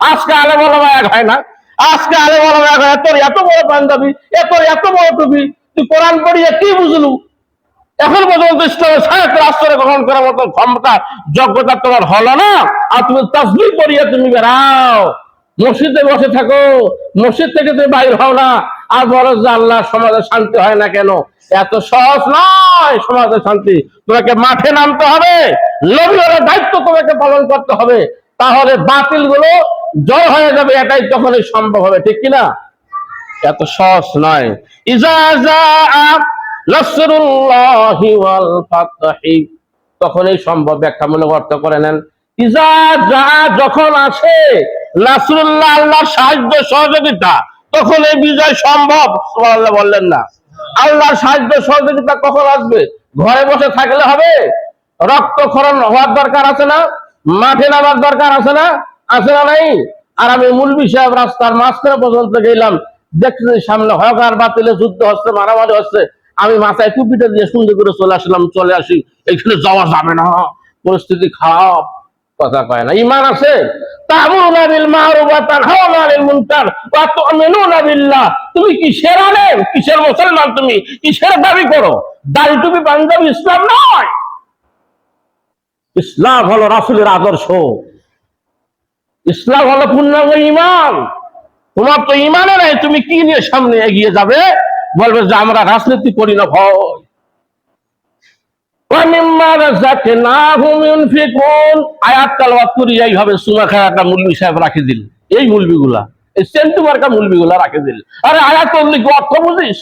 আজকে আলে বলা এক হয় না। আজকে আলে বলা এক হয় তোর এত বড় পাঞ্জাবি এত এত বড় টুপি, তুই কোরআন পড়িয়ে কি বুঝলু? এখন পর্যন্ত ইসলামের সাহিত্য রাষ্ট্রে গ্রহণ করার মতো ক্ষমতা, যোগ্যতা তোমার হলো না। আর তুমি তসবি পড়িয়ে তুমি বেড়াও। মসজিদে বসে থাকো। মসজিদ থেকে তুমি বাইর হও না। আর বলো যে আল্লাহ সমাজে শান্তি হয় না কেন? এত সহজ নয় সমাজে শান্তি। তোমাকে মাঠে নামতে হবে। লবিওর দায়িত্ব তোমাকে পালন করতে হবে। তাহলে বাতিলগুলো জয় হয়ে যাবে, এটাই তখনই সম্ভব হবে, ঠিক কিনা? এত সহজ নয়। তখনই সম্ভব ব্যাখ্যামূলক অর্থ করে নেন। যখন নাসরুল্লাহ আল্লাহর সাহায্য সহযোগিতা তখন এই বিজয় সম্ভব। বললেন না। আল্লাহর সাহায্য সহযোগিতা কখন আসবে? ঘরে বসে থাকলে হবে? রক্তক্ষরণ হওয়ার দরকার আছে না? মাঠে নামার দরকার আছে না? আছে না নাই? আর আমি মুলবি সাহেব রাস্তার মাঝখানে পর্যন্ত গেলাম দেখছি সামনে হকার বাতিলে যুদ্ধ হচ্ছে, মারামারি হচ্ছে। আমি মাথায় টুপিটা দিয়ে সুন্দর করে চলে আসলাম, চলে আসি। এখানে যাওয়া যাবে না। পরিস্থিতি খারাপ। কথা কয় না ইমান আছে? তুমি কিসের আলেম কিসের মুসলমান তুমি? কিসের দাবি করো? দাড়ি টুপি পাঞ্জাবি ইসলাম নয়। ইসলাম হলো রাসূলের আদর্শ। ইসলাম হলো পূর্ণাঙ্গ ইমান। তোমার তো ইমানে নাই, তুমি কি নিয়ে সামনে এগিয়ে যাবে? বলবে যে, আমরা রাজনীতি করি না ভয় আয়াত করি, এইভাবে দিল। এই মুলবিগুলা এই মুলবিগুলা দিল। আরে আয়াত বুঝিস?